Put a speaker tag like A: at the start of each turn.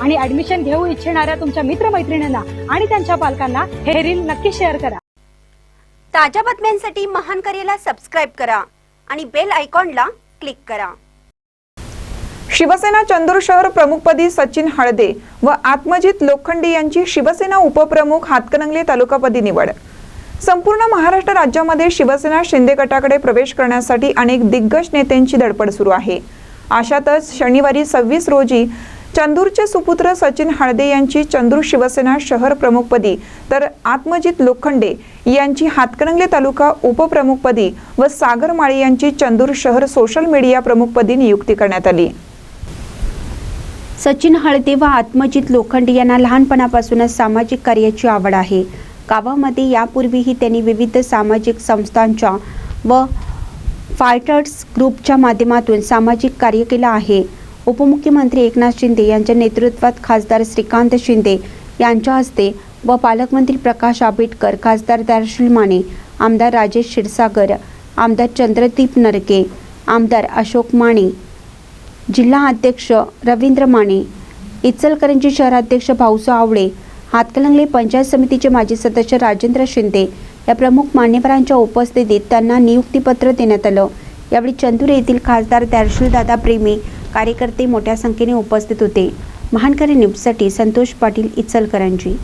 A: आणि ऍडमिशन घेऊ इच्छिणाऱ्या तुमच्या मित्रमैत्रिणींना आणि त्यांच्या पालकांना हे रील नक्की शेअर करा.
B: ताज्या बातम्यांसाठी महान करेला सबस्क्राईब करा आणि बेल आयकॉनला क्लिक करा.
C: शिवसेना चंदूर शहर प्रमुखपदी सचिन हळदे व आत्मजित लोखंडे यांची शिवसेना उपप्रमुख हातकणंगले तालुकापदी निवड. संपूर्ण महाराष्ट्र राज्यामध्ये शिवसेना शिंदे गटाकडे प्रवेश करण्यासाठी अनेक दिग्गज नेत्यांची धडपड सुरू आहे. अशातच शनिवारी सव्वीस रोजी चंदूरचे सुपुत्र सचिन हळदे यांची चंदूर शिवसेना शहर प्रमुखपदी तर आत्मजित लोखंडे यांची हातकणंगले तालुका उपप्रमुखपदी व सागर माळी यांची चंदूर शहर सोशल मीडिया प्रमुखपदी नियुक्ती करण्यात आली.
D: सचिन हळदे व आत्मजित लोखंडे यांना लहानपणापासूनच सामाजिक कार्याची आवड आहे. गावामध्ये यापूर्वीही त्यांनी विविध सामाजिक संस्थांच्या व फायटर्स ग्रुपच्या माध्यमातून सामाजिक कार्य केलं आहे. उपमुख्यमंत्री एकनाथ शिंदे यांच्या नेतृत्वात खासदार श्रीकांत शिंदे यांच्या हस्ते व पालकमंत्री प्रकाश आंबेडकर खासदार दार्शल माने आमदार राजेश क्षीरसागर आमदार चंद्रदीप नरके आमदार अशोक माने जिल्हा अध्यक्ष रवींद्र माने इचलकरंजी शहराध्यक्ष भाऊसा आवळे हातकलंगले पंचायत समितीचे माजी सदस्य राजेंद्र शिंदे या प्रमुख मान्यवरांच्या उपस्थितीत त्यांना नियुक्तीपत्र देण्यात आलं. यावेळी चंदूर येथील खासदार दादा प्रेमी कार्यकर्ते मोठ्या संख्येने उपस्थित होते. महानकरी न्यूजसाठी संतोष पाटील इचलकरांची